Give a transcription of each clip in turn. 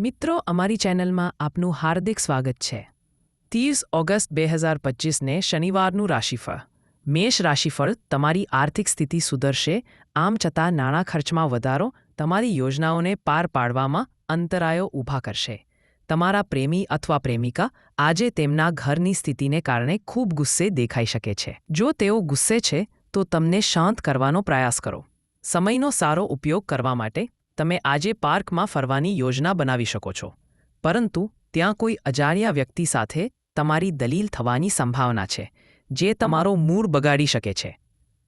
મિત્રો, અમારી ચેનલમાં આપનું હાર્દિક સ્વાગત છે. ત્રીસ ઓગસ્ટ બે હજાર પચીસને શનિવારનું રાશિફળ. મેષ રાશિફળ તમારી આર્થિક સ્થિતિ સુધરશે, આમ છતાં નાણાં ખર્ચમાં વધારો તમારી યોજનાઓને પાર પાડવામાં અંતરાયો ઊભા કરશે. તમારા પ્રેમી અથવા પ્રેમિકા આજે તેમના ઘરની સ્થિતિને કારણે ખૂબ ગુસ્સે દેખાઈ શકે છે. જો તેઓ ગુસ્સે છે, તો તમને શાંત કરવાનો પ્રયાસ કરો. સમયનો સારો ઉપયોગ કરવા માટે તમે આજે પાર્કમાં ફરવાની યોજના બનાવી શકો છો. પરંતુ ત્યાં કોઈ અજાણ્યા વ્યક્તિ સાથે તમારી દલીલ થવાની સંભાવના છે, જે તમારો મૂળ બગાડી શકે છે.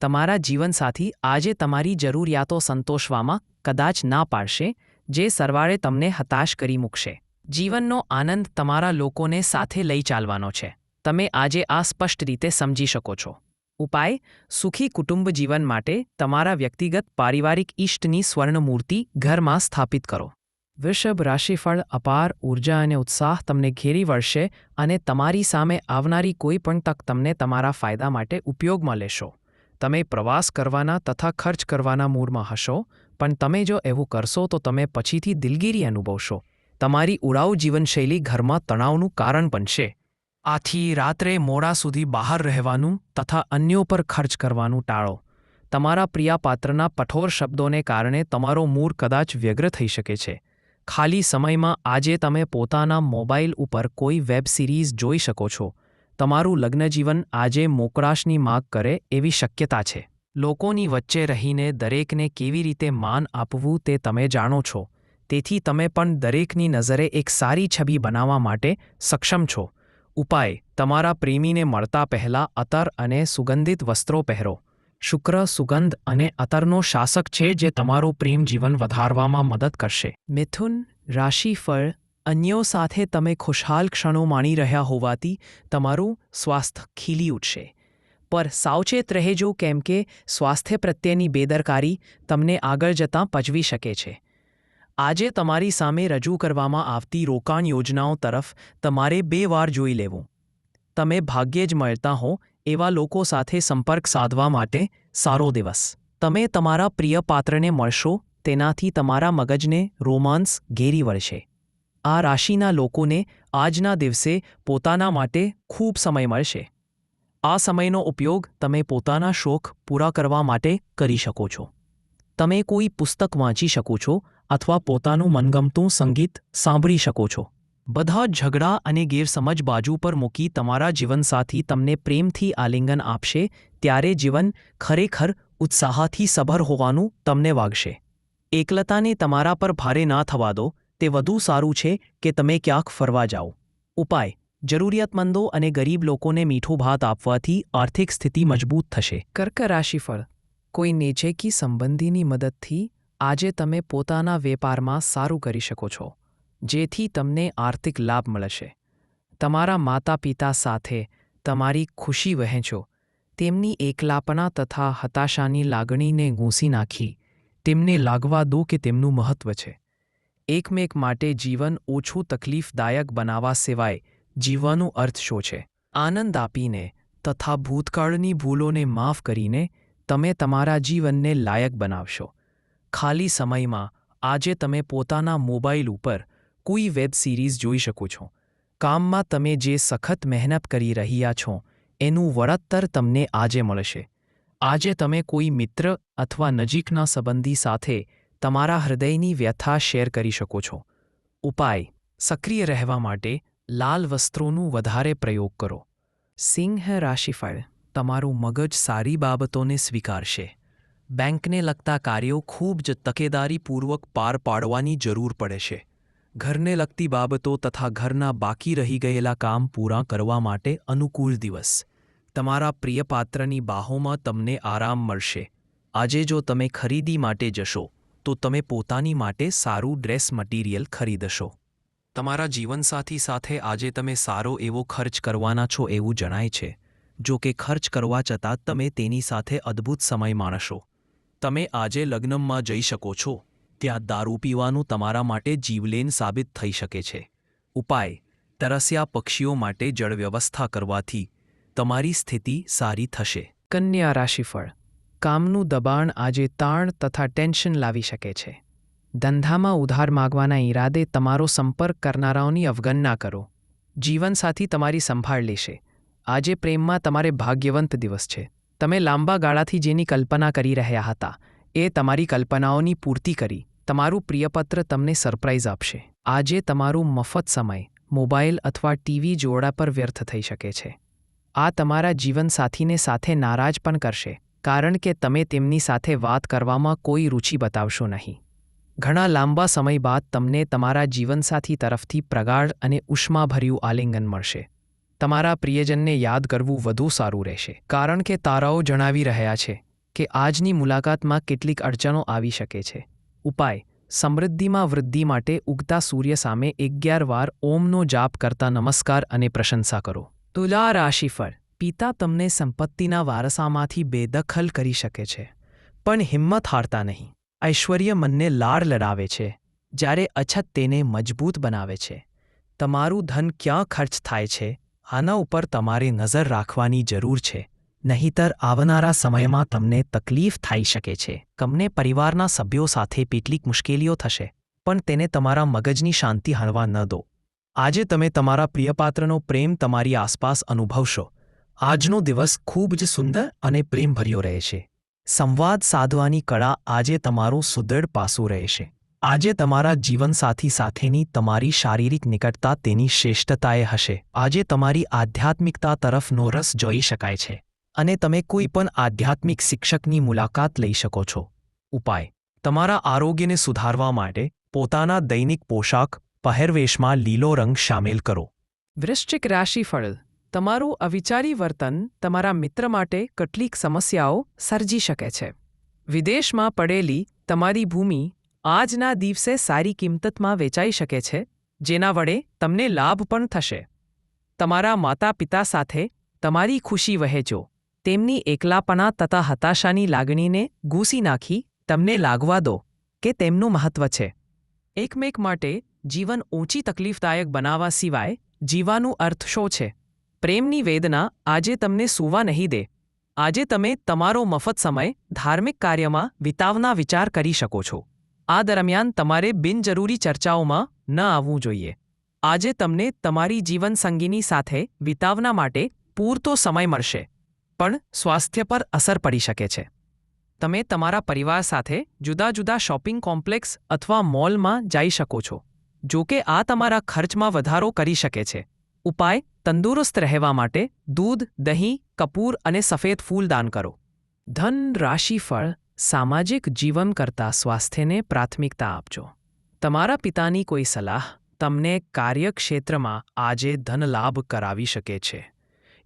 તમારા જીવનસાથી આજે તમારી જરૂરિયાતો સંતોષવામાં કદાચ ના પાડશે, જે સરવાળે તમને હતાશ કરી મૂકશે. જીવનનો આનંદ તમારા લોકોને સાથે લઈ ચાલવાનો છે. તમે આજે આ સ્પષ્ટ રીતે સમજી શકો છો. ઉપાય, સુખી કુટુંબ જીવન માટે તમારા વ્યક્તિગત પારિવારિક ઇષ્ટની સ્વર્ણમૂર્તિ ઘરમાં સ્થાપિત કરો. વૃષભ રાશિફળ અપાર ઊર્જા અને ઉત્સાહ તમને ઘેરી વળશે અને તમારી સામે આવનારી કોઈ પણ તક તમને તમારા ફાયદા માટે ઉપયોગમાં લેશો. તમે પ્રવાસ કરવાના તથા ખર્ચ કરવાના મૂડમાં હશો, પણ તમે જો એવું કરશો તો તમે પછીથી દિલગીરી અનુભવશો. તમારી ઉડાઉ જીવનશૈલી ઘરમાં તણાવનું કારણ બનશે. આથી રાત્રે મોડા સુધી બહાર રહેવાનું તથા અન્યો પર ખર્ચ કરવાનું ટાળો. તમારા પ્રિયાપાત્રના કઠોર શબ્દોને કારણે તમારો મૂડ કદાચ વ્યગ્ર થઈ શકે છે. ખાલી સમયમાં આજે તમે પોતાના મોબાઈલ ઉપર કોઈ વેબ સિરીઝ જોઈ શકો છો. તમારું લગ્નજીવન આજે મોકળાશની માગ કરે એવી શક્યતા છે. લોકોની વચ્ચે રહીને દરેકને કેવી રીતે માન આપવું તે તમે જાણો છો. તેથી તમે પણ દરેકની નજરે એક સારી છબી બનાવવા માટે સક્ષમ છો. ઉપાય, તમારા પ્રેમીને મળતા પહેલા અતર અને સુગંધિત વસ્ત્રો પહેરો. શુક્ર, સુગંધ અને અતરનો શાસક છે જે તમારું પ્રેમ જીવન વધારવામાં મદદ કરશે. મિથુન, રાશિફળ, અન્યો સાથે તમે ખુશહાલ ક્ષણો માણી રહ્યા હોવાથી તમારું સ્વાસ્થ્ય ખીલી ઉઠશે. પર સાવચેત રહેજો કેમ કે સ્વાસ્થ્ય પ્રત્યેની બેદરકારી તમને આગળ જતાં પજવી શકે છે. આજે તમારી સામે રજૂ કરવામાં આવતી રોકાણ યોજનાઓ તરફ તમારે બે વાર જોઈ લેવું. તમે ભાગ્યે જ મળતા હો એવા લોકો સાથે સંપર્ક સાધવા માટે સારો દિવસ. તમે તમારા પ્રિય પાત્રને મળશો, તેનાથી તમારા મગજને રોમાન્સ ઘેરી વળશે. આ રાશિના લોકોને આજના દિવસે પોતાના માટે ખૂબ સમય મળશે. આ સમયનો ઉપયોગ તમે પોતાના શોખ પૂરા કરવા માટે કરી શકો છો. તમે કોઈ પુસ્તક વાંચી શકો છો અથવા પોતાનું મનગમતું સંગીત સાંભળી શકો છો. બધા ઝઘડા અને ગેરસમજ બાજુ પર મૂકી તમારા જીવનસાથી તમને પ્રેમથી આલિંગન આપશે, ત્યારે જીવન ખરેખર ઉત્સાહથી સભર હોવાનું તમને વાગશે. એકલતાને તમારા પર ભારે ના થવા દો, તે વધુ સારું છે કે તમે ક્યાંક ફરવા જાઓ. ઉપાય, જરૂરિયાતમંદો અને ગરીબ લોકોને મીઠું ભાત આપવાથી આર્થિક સ્થિતિ મજબૂત થશે. કર્ક રાશિફળ, કોઈ નેચેકી સંબંધીની મદદથી આજે તમે પોતાના વેપારમાં સારું કરી શકો છો, જેથી તમને આર્થિક લાભ મળશે. તમારા માતા પિતા સાથે તમારી ખુશી વહેંચો, તેમની એકલાપના તથા હતાશાની લાગણીને ઘૂંસી નાખી, તેમને લાગવા દો કે તેમનું મહત્વ છે. એકમેક માટે જીવન ઓછું તકલીફદાયક બનાવવા સિવાય જીવવાનો અર્થ શો છે? આનંદ આપીને તથા ભૂતકાળની ભૂલોને માફ કરીને તમે તમારા જીવનને લાયક બનાવશો. ખાલી સમયમાં આજે તમે પોતાના મોબાઈલ ઉપર કોઈ વેબ સિરીઝ જોઈ શકો છો. કામમાં તમે જે સખત મહેનત કરી રહ્યા છો, એનું વળતર તમને આજે મળશે. આજે તમે કોઈ મિત્ર અથવા નજીકના સંબંધી સાથે તમારા હૃદયની વ્યથા શેર કરી શકો છો. ઉપાય, સક્રિય રહેવા માટે લાલ વસ્ત્રોનું વધારે પ્રયોગ કરો. સિંહ રાશિફળ, તમારું મગજ સારી બાબતોને સ્વીકારશે. બેંકને લગતા કાર્યો ખૂબ જ તકેદારીપૂર્વક પાર પાડવાની જરૂર પડે છે. ઘરને લગતી બાબતો તથા ઘરના બાકી રહી ગયેલા કામ પૂરા કરવા માટે અનુકૂળ દિવસ. તમારા પ્રિય પાત્રની બાહોમાં તમને આરામ મળશે. આજે જો તમે ખરીદી માટે જશો, તો તમે પોતાની માટે સારું ડ્રેસ મટીરિયલ ખરીદશો. તમારા જીવનસાથી સાથે આજે તમે સારો એવો ખર્ચ કરવાના છો એવું જણાય છે. જો કે ખર્ચ કરવા છતાં તમે તેની સાથે અદ્ભુત સમય માણશો. તમે આજે લગ્નમાં જઈ શકો છો. ત્યાં દારૂ પીવાનું તમારા માટે જીવલેન સાબિત થઈ શકે છે. ઉપાય, તરસ્યા પક્ષીઓ માટે જળ વ્યવસ્થા કરવાથી તમારી સ્થિતિ સારી થશે. કન્યા રાશિફળ, કામનું દબાણ આજે તાણ તથા ટેન્શન લાવી શકે છે. ધંધામાં ઉધાર માગવાના ઈરાદે તમારો સંપર્ક કરનારાઓની અવગણના કરો. જીવનસાથી તમારી સંભાળ લેશે. આજે પ્રેમમાં તમારે ભાગ્યવંત દિવસ છે. તમે લાંબા ગાળાથી જેની કલ્પના કરી રહ્યા હતા, એ તમારી કલ્પનાઓની પૂર્તિ કરી, તમારું પ્રિયપત્ર તમને સરપ્રાઇઝ આપશે. આજે તમારું મફત સમય, મોબાઈલ અથવા ટીવી જોડા પર વ્યર્થ થઈ શકે છે. આ તમારા જીવનસાથીને સાથે નારાજ પણ કરશે, કારણ કે તમે તેમની સાથે વાત કરવામાં કોઈ રુચિ બતાવશો નહીં. ઘણા લાંબા સમય બાદ તમને તમારા જીવનસાથી તરફથી પ્રગાઢ અને ઉષ્માભર્યું આલિંગન મળશે. તમારા પ્રિયજનને યાદ કરવું વધુ સારું રહેશે. કારણ કે તારાઓ જણાવી રહ્યા છે કે આજની મુલાકાતમાં કેટલીક અડચણો આવી શકે છે. ઉપાય. સમૃદ્ધિમાં વૃદ્ધિ માટે ઉગતા સૂર્ય સામે અગિયાર વાર ઓમનો જાપ કરતા નમસ્કાર અને પ્રશંસા કરો. તુલા રાશિફળ પિતા તમને સંપત્તિના વારસામાંથી બેદખલ કરી શકે છે, પણ હિંમત હારતા નહીં. ઐશ્વર્ય મનને લાડ લડાવે છે, જ્યારે અછત તેને મજબૂત બનાવે છે. તમારું ધન ક્યાં ખર્ચ થાય છે? આના ઉપર તમારે નજર રાખવાની જરૂર છે, નહીંતર આવનારા સમયમાં તમને તકલીફ થઈ શકે છે. તમને પરિવારના સભ્યો સાથે કેટલીક મુશ્કેલીઓ થશે, પણ તેને તમારા મગજની શાંતિ હણવા ન દો. આજે તમે તમારા પ્રિયપાત્રનો પ્રેમ તમારી આસપાસ અનુભવશો. આજનો દિવસ ખૂબ જ સુંદર અને પ્રેમભર્યો રહેશે. સંવાદ સાધવાની કળા આજે તમારું સુદૃઢ પાસું રહેશે. આજે તમારા જીવનસાથી સાથેની તમારી શારીરિક નિકટતા તેની શ્રેષ્ઠતાએ હશે. આજે તમારી આધ્યાત્મિકતા તરફનો રસ જોઈ શકાય છે. અને તમે કોઈ પણ આધ્યાત્મિક શિક્ષકની મુલાકાત લઈ શકો છો. ઉપાય. તમારા આરોગ્યને સુધારવા માટે પોતાના દૈનિક પોશાક પહેરવેશમાં લીલો રંગ શામેલ કરો. વૃશ્ચિક રાશિફળ. તમારું અવિચારી વર્તન તમારા મિત્ર માટે કેટલીક સમસ્યાઓ સર્જી શકે છે. વિદેશમાં પડેલી તમારી ભૂમિ આજના દિવસે સારી કિંમતમાં વેચાઈ શકે છે, જેના વડે તમને લાભ પણ થશે. તમારા માતા પિતા સાથે તમારી ખુશી વહેંચો તેમની એકલાપણા તથા હતાશાની લાગણીને ઘૂસી નાખી તમને લાગવા દો કે તેમનું મહત્વ છે. એકમેક માટે જીવન ઓછી તકલીફદાયક બનાવવા સિવાય જીવાનું અર્થ શો છે? પ્રેમની વેદના આજે તમને સૂવા નહીં દે. આજે તમે તમારો મફત સમય ધાર્મિક કાર્યમાં વિતાવના વિચાર કરી શકો છો. આ દરમિયાન તમારે બિનજરૂરી ચર્ચાઓમાં ન આવવું જોઈએ. આજે તમને તમારી જીવનસંગીની સાથે વિતાવના માટે પૂરતો સમય મળશે, પણ સ્વાસ્થ્ય પર અસર પડી શકે છે. તમે તમારા પરિવાર સાથે જુદા જુદા શોપિંગ કોમ્પ્લેક્સ અથવા મોલમાં જઈ શકો છો, જો કે આ તમારા ખર્ચમાં વધારો કરી શકે છે. ઉપાય, તંદુરસ્ત રહેવા માટે દૂધ, દહીં, કપૂર અને સફેદ ફૂલ દાન કરો. ધન રાશિફળ સામાજિક જીવન કરતાં સ્વાસ્થ્યને પ્રાથમિકતા આપજો. તમારા પિતાની કોઈ સલાહ તમને કાર્યક્ષેત્રમાં આજે ધનલાભ કરાવી શકે છે.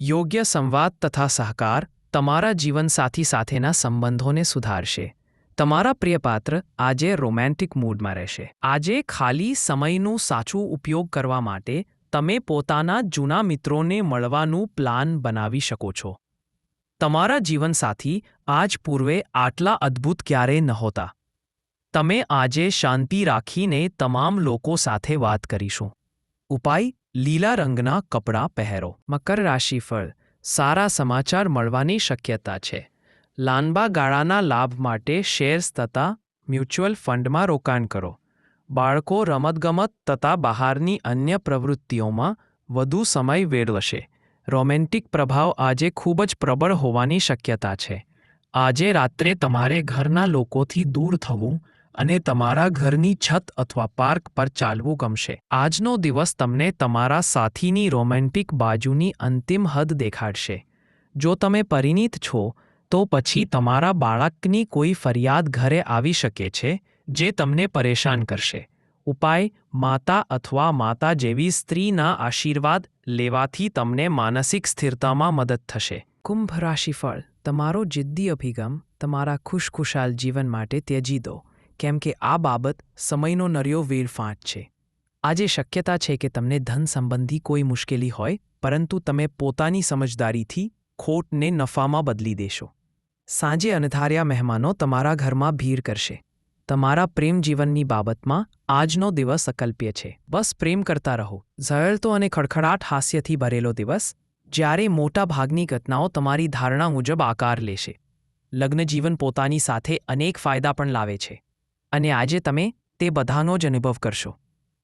યોગ્ય સંવાદ તથા સહકાર તમારા જીવનસાથી સાથેના સંબંધોને સુધારશે. તમારા પ્રિયપાત્ર આજે રોમેન્ટિક મૂડમાં રહેશે. આજે ખાલી સમયનો સાચું ઉપયોગ કરવા માટે તમે પોતાના જૂના મિત્રોને મળવાનું પ્લાન બનાવી શકો છો. તમારા જીવનસાથી આજ પૂર્વે આટલા અદ્ભુત ક્યારેય નહોતા. તમે આજે શાંતિ રાખીને તમામ લોકો સાથે વાત કરીશું. ઉપાય, લીલા રંગના કપડાં પહેરો. મકર રાશિફળ સારા સમાચાર મળવાની શક્યતા છે. લાંબા ગાળાના લાભ માટે શેર્સ તથા મ્યુચ્યુઅલ ફંડમાં રોકાણ કરો. બાળકો રમતગમત તથા બહારની અન્ય પ્રવૃત્તિઓમાં વધુ સમય વેડવશે. રોમેન્ટિક પ્રભાવ આજે ખૂબ જ પ્રબળ હોવાની શક્યતા છે. આજે રાત્રે તમારે ઘરના લોકોથી દૂર થવું અને તમારા ઘરની છત અથવા પાર્ક પર ચાલવું ગમશે. આજનો દિવસ તમને તમારા સાથીની રોમેન્ટિક બાજુની અંતિમ હદ દેખાડશે. જો તમે પરિણીત છો, તો પછી તમારા બાળકની કોઈ ફરિયાદ ઘરે આવી શકે છે, જે તમને પરેશાન કરશે. ઉપાય, માતા અથવા માતા જેવી સ્ત્રીના આશીર્વાદ લેવાથી તમને માનસિક સ્થિરતામાં મદદ થશે. કુંભ રાશિફળ. તમારો જિદ્દી અભિગમ તમારા ખુશખુશાલ જીવન માટે ત્યજી દો. કેમ કે આ બાબત સમયનો નર્યો વેરફાંટ છે. આજે શક્યતા છે કે તમને ધન સંબંધી કોઈ મુશ્કેલી હોય, પરંતુ તમે પોતાની સમજદારીથી ખોટને નફામાં બદલી દેશો. સાંજે અનધાર્યા મહેમાનો તમારા ઘરમાં ભીડ કરશે. તમારા પ્રેમ જીવનની બાબતમાં આજનો દિવસ અકલ્પ્ય છે. બસ પ્રેમ કરતા રહો. ઝળતો અને ખડખડાટ હાસ્યથી ભરેલો દિવસ, જ્યારે મોટા ભાગની ઘટનાઓ તમારી ધારણા મુજબ આકાર લેશે. લગ્નજીવન પોતાની સાથે અનેક ફાયદા પણ લાવે છે. અને આજે તમે તે બધાનો જ અનુભવ કરશો.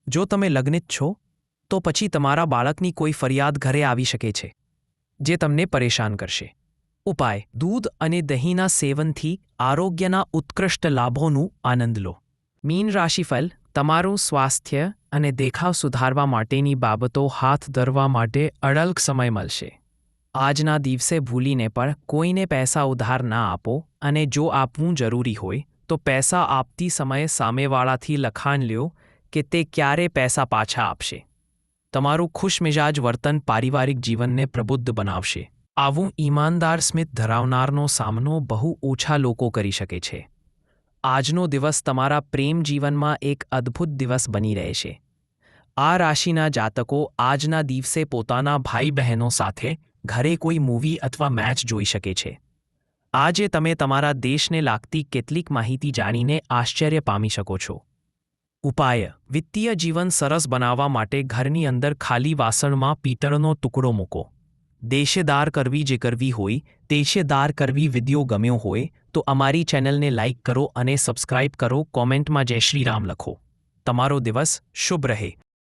જો તમે લગ્નિત છો, તો પછી તમારા બાળકની કોઈ ફરિયાદ ઘરે આવી શકે છે, જે તમને પરેશાન કરશે. ઉપાય. દૂધ અને દહીંના સેવનથી આરોગ્યના ઉત્કૃષ્ટ લાભોનું આનંદ લો. મીન રાશિફલ તમારું સ્વાસ્થ્ય અને દેખાવ સુધારવા માટેની બાબતો હાથ ધરવા માટે અડલ્ક સમય મળશે. આજના દિવસે ભૂલીને પણ કોઈને પૈસા ઉધાર ના આપો અને જો આપવું જરૂરી હોય, તો પૈસા આપતી સમયે સામેવાળાથી લખાણ લ્યો કે તે ક્યારે પૈસા પાછા આપશે. તમારું ખુશમિજાજ વર્તન પારિવારિક જીવનને પ્રબુદ્ધ બનાવશે. આવું ઈમાનદાર સ્મિત ધરાવનારનો સામનો બહુ ઓછા લોકો કરી શકે છે. આજનો દિવસ તમારા પ્રેમ જીવનમાં એક અદ્ભુત દિવસ બની રહેશે આ રાશિના જાતકો આજના દિવસે પોતાના ભાઈ બહેનો સાથે ઘરે કોઈ મૂવી અથવા મેચ જોઈ શકે છે. આજે તમે તમારા દેશને લાગતી કેટલીક માહિતી જાણીને આશ્ચર્ય પામી શકો છો. ઉપાય. વિત્તીય જીવન સરસ બનાવવા માટે ઘરની અંદર ખાલી વાસણમાં પિત્તળનો ટુકડો મૂકો. દેશેદાર કરવી જે કરવી હોય, દેશેદાર કરવી વીડિયો ગમ્યો હોય, તો અમારી ચેનલને લાઇક કરો અને સબસ્ક્રાઇબ કરો, કોમેન્ટમાં જય શ્રી રામ લખો. તમારો દિવસ શુભ રહે.